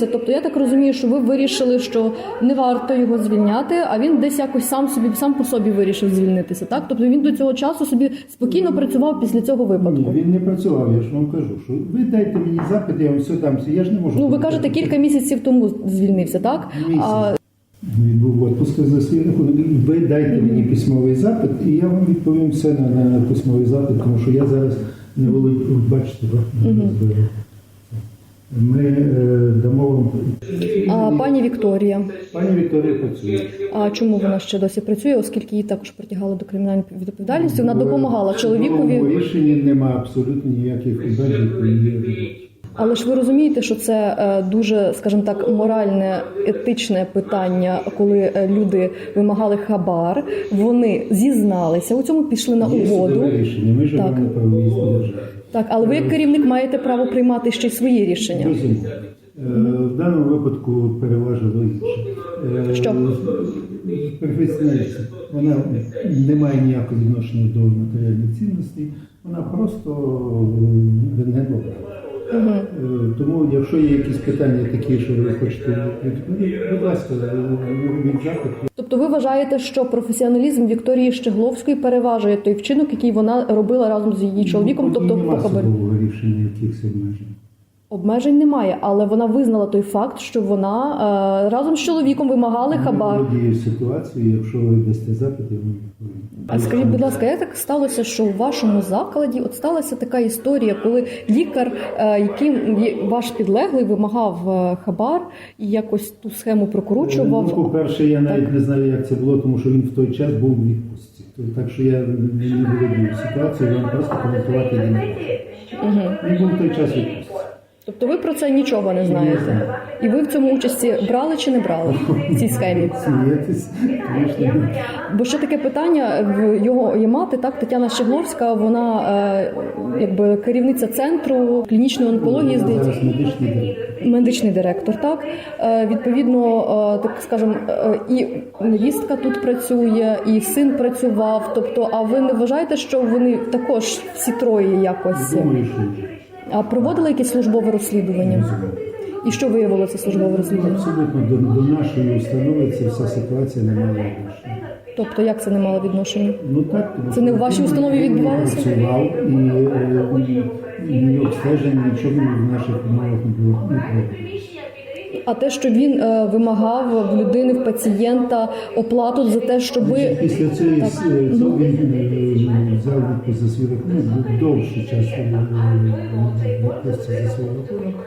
відбулося? Тобто я так розумію, що ви вирішили, що не варто його звільняти, а він десь якось сам собі сам по собі вирішив звільнитися. Так, тобто він до цього часу собі спокійно працював після цього Ні, випадку. він не працював, я ж вам кажу, що ви дайте мені запит, я вам все дам. Я ж не можу. Ну ви кажете, кілька місяців тому звільнився, так? Місяць. А Він був в отпуску за свій. Ви дайте мені письмовий запит, і я вам відповім все на, на письмовий запит, тому що я зараз не володію. От Бачите, так? Ми е, дамо вам. а пані Вікторія, Пані Вікторія працює. а чому вона ще досі працює, оскільки її також притягали до кримінальної відповідальності? Вона допомагала чоловікові. новому рішенні немає абсолютно ніяких обмежень. Але ж ви розумієте, що це е, дуже, скажімо так, моральне, етичне питання, коли е, люди вимагали хабар, вони зізналися у цьому, пішли на угоду. рішення, ми живемо Так. правовій державі. Так, але ви як керівник маєте право приймати ще й свої рішення. Е, В даному випадку переважило інше. Е, Що? Професіоналізм. Вона не має ніякого відношення до матеріальних цінностей, вона просто рентген Угу. Тому, якщо є якісь питання такі, що ви хочете відповідати, будь ласка, робіть. Тобто ви вважаєте, що професіоналізм Вікторії Щегловської переважує той вчинок, який вона робила разом з її чоловіком, Ну, тобто нема по рішення якихось обмежень. Обмежень немає, але вона визнала той факт, що вона е, разом з чоловіком вимагали хабар. Я володію якщо ви дасте запит, я. А скажіть, будь ласка, як так сталося, що у вашому закладі от сталася така історія, коли лікар, е, яким ваш підлеглий вимагав е, хабар і якось ту схему Ну, по-перше, я навіть не знаю, як це було, тому що він в той час був у відпустці. Так що я не володію ситуацією, вам просто коментувати не можу. Угу. Він був в той час відпустці. Тобто ви про це нічого не знаєте? І ви в цьому участі брали чи не брали в цій схемі? Бо ще таке питання в його є мати, так Тетяна Щегловська, вона е, якби керівниця центру клінічної онкології, здається. Медичний директор. Так Е, відповідно, е, так скажем, е, і невістка тут працює, і син працював. Тобто, а ви не вважаєте, що вони також всі троє якось Думаю, що. А проводили якісь службове розслідування? І що виявило це службове розслідування? Абсолютно до, до нашої установи ця вся ситуація не мала відношення. Тобто, як це не мало відношення? Ну так, Це не в вашій установі відбувалося? Працював і, е, і, і обстеження, нічого в наших умовах не було. А те, що він е, вимагав в людини, в пацієнта оплату за те, щоб Після цієї так. е, цього він е, взяв відпуск за свій рахунок, був довший час е, відпустці за свій рахунок.